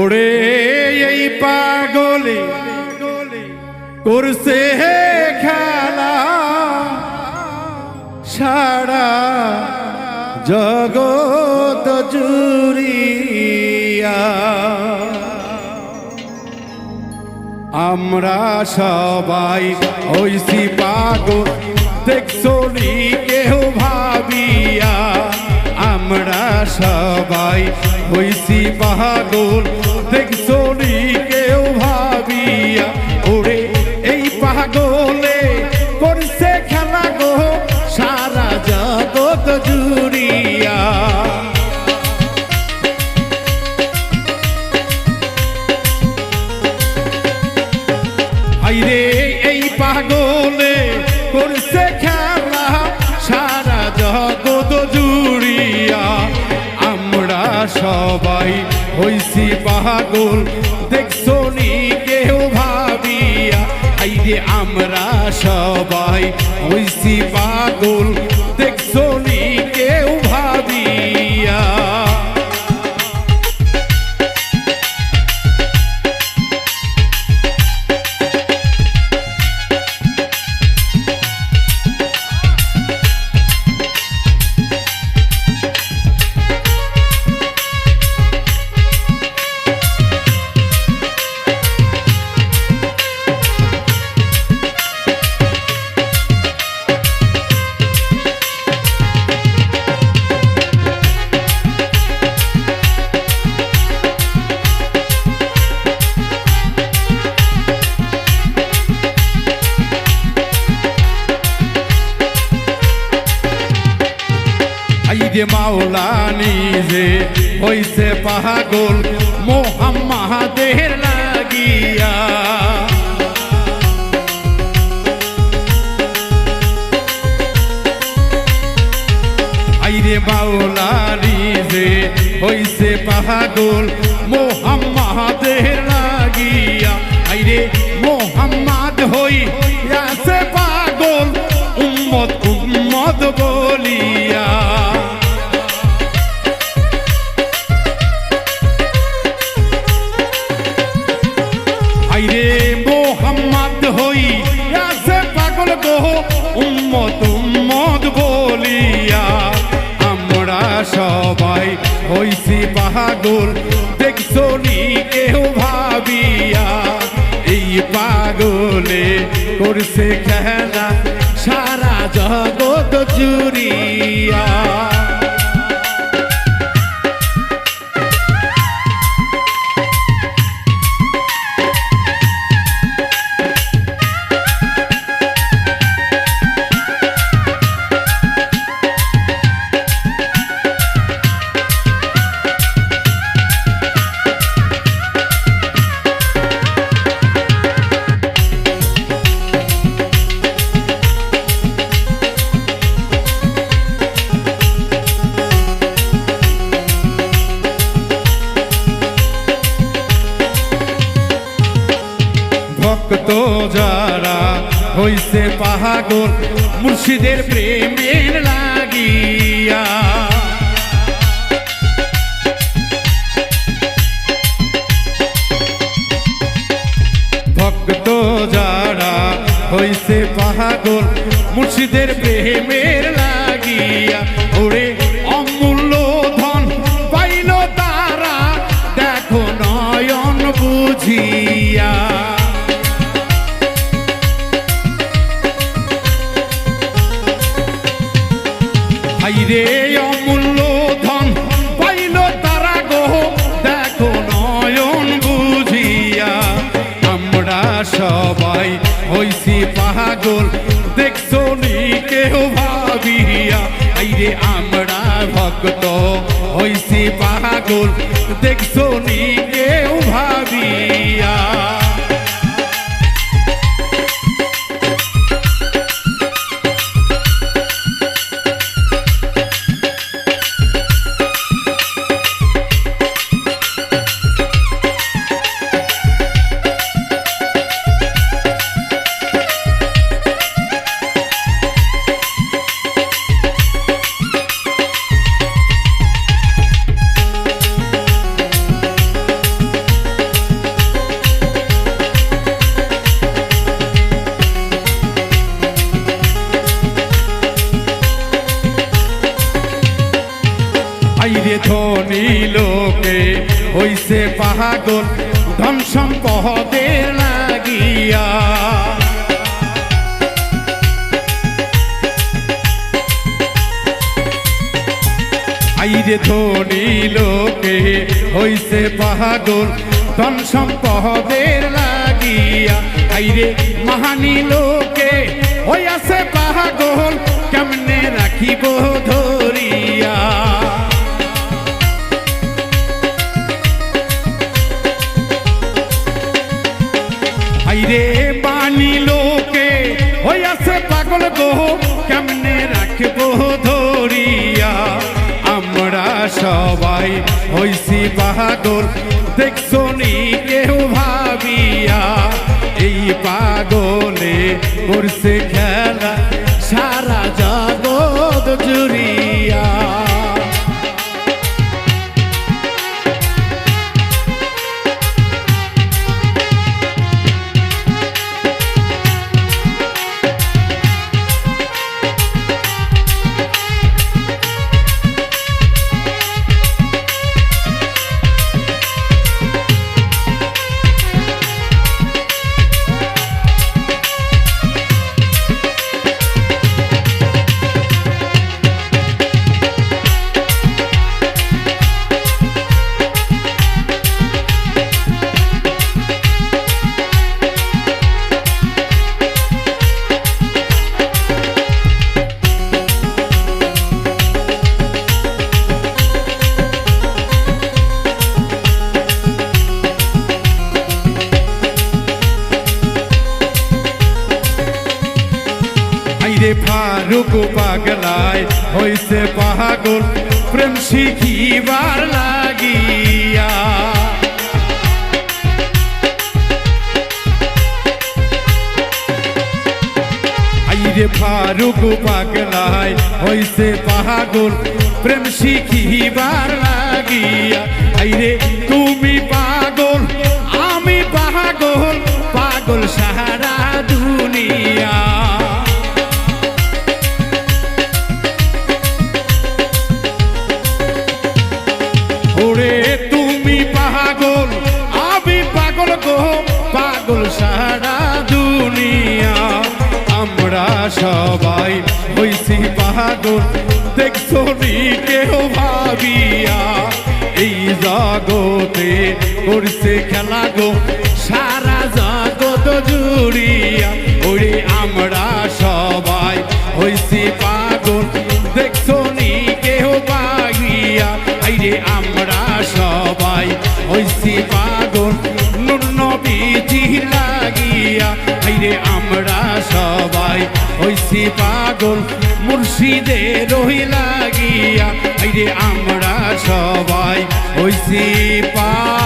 ওরে এই পাগলে করছে খেলা সারা জগত জুড়িয়া। আমরা সবাই হইছি পাগল দেখছ সবাই হইছি পাগল দেখছ কেউ ভাবিয়া? ওরে, এই পাগলে করছে খেলা গো, সারা জগত জুড়িয়া। আইরে, এই পাগলে সবাই হইছি পাগল। দেখছ নি কেউ ভাবিয়া? আমরা সবাই হইছি পাগল। দেখছ আইরে মাওলা নিজে হইছে পাগল মোহাম্মাদের লাগিয়া। আইরে মাওলা নিজে হইছে পাগল মোহাম্মাদের লাগিয়া। আইরে মোহাম্মদ হই আছে পাগল, উম্মত উম্মত বলিয়া। হইছি পাগল দেখছ নি কেউ ভাবিয়া? এই পাগলে করছে খেলা সারা জগত জুড়িয়া। ভক্ত যারা হইছে পাহাগর মুর্শিদের প্রেমের লাগিয়া। ভক্ত যারা হইছে পাহাগর মুর্শিদের প্রেমের হাইরে অমূল্য ধন পাইল তারা গো। দেখো নয়ন বুঝিয়া আমরা সবাই হইছি পাগল। দেখছ নি কেউ ভাবিয়া? আইরে, আমরা ভক্ত হইছি পাগল। দেখছ নি হাইরে ধনী লোকে, হইছে পাগল, ধন সম্পদের লাগিয়া। আইরে ধনী লোকে, হইছে পাগল, ধন সম্পদের লাগিয়া। আইরে মাহানি লোকে, হইয়াছে পাগল, কেমনে রাখিব ধরিয়া? হইয়াছে পাগল গো কেমনে রাখব ধরিয়া? আমরা সবাই হইছি বাহাদুর, দেখছ নি কেউ ভাবিয়া? এই পাগলে করছে খেলা আইরে ফারুক পাগলায় হইছে পাগল, প্রেম শিখিবার লাগিয়া। আইরে ফারুক পাগলায় হইছে পাগল, প্রেম শিখিবার লাগিয়া। আইরে তুমি সারা দুনিয়া, আমরা সবাই হইছি পাগল দেখছ নি ভাবিয়া? এই জগতে করছে খেলা গো, সারা জগত জুড়িয়া। ওরে আমরা সবাই হইছি পাগল দেখছ নি কেউ পাগিয়া আইরে আমরা সবাই হইছি পাগল হইছি পাগল মুর্শিদে রহি লাগিয়া আমরা সবাই হইছি পাগল।